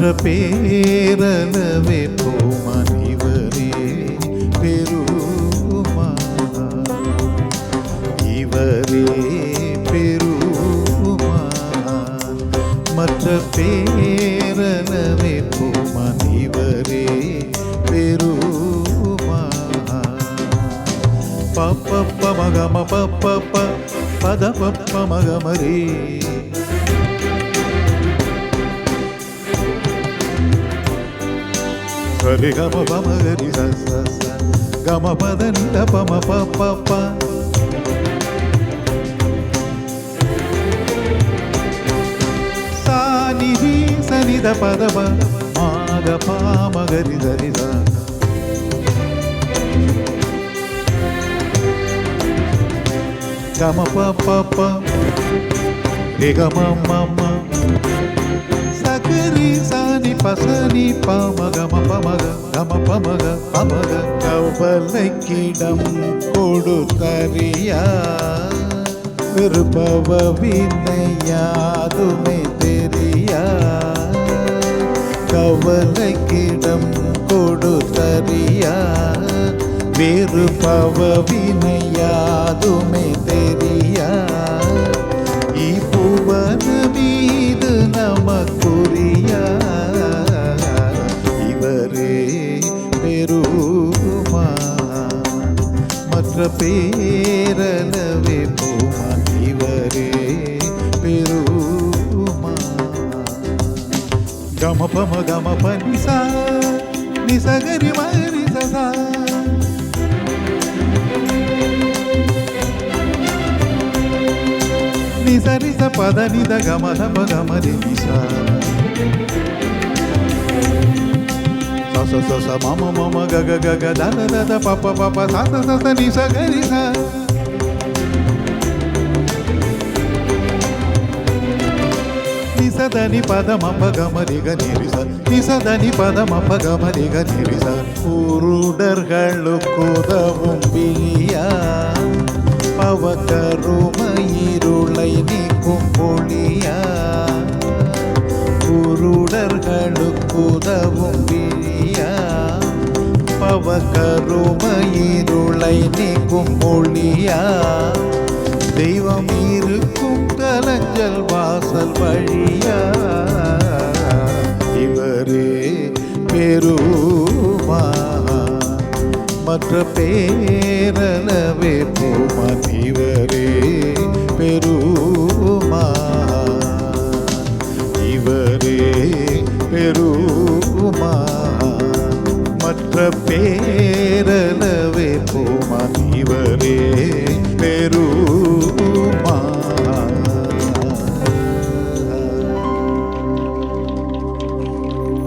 மற்ற பேரளவே போமான் இவரே பெருமான் இவரே பெருமா மற்ற பேரளவே போமான் இவரே பெருமான் பப்ப மகம பப்ப பத பப்ப மகமரே. சரி கம பம கரி ச ச ச கம பத நித பம ப ப ப சா நிதி சனித பத ப மாக பாம கரி சரி ச கம ப ப ப ரி க ம ம ம சகரி சாணி பசனி கவலைக்கிடம் கொடுத்தறியா விருப்பவ வினையாதுமே தெரியா கவலைக்கிடம் கொடுத்தறியா மற்ற பேரளவே போமான் இவரே பெருமா கம பம கம பனிசா நிசகரி மரி சசா నిసరిస పద నిద గమ ధమ గమ రి నిస స స స మమ మమ గ గ గ గ ద ద ద ద ప ప ప ప స స స స ని స గ రి స నిసదని పద మప గమ రి గ ని రి స నిసదని పద మప గమ రి గ ని రి స உருடர்களுக்குதவும் பிரியா பவக்கருமயிருளை நீக்கும் பொழியா குருடர்களுக்குதவும் பிரியா பவக்கருமயிருளை நீக்கும் பொழியா தெய்வம் இருக்கும் கலஞ்சல் வாசல் வழியா? இவரே பெருமா? மற்ற பேரளவே போமான் இவரே. மற்ற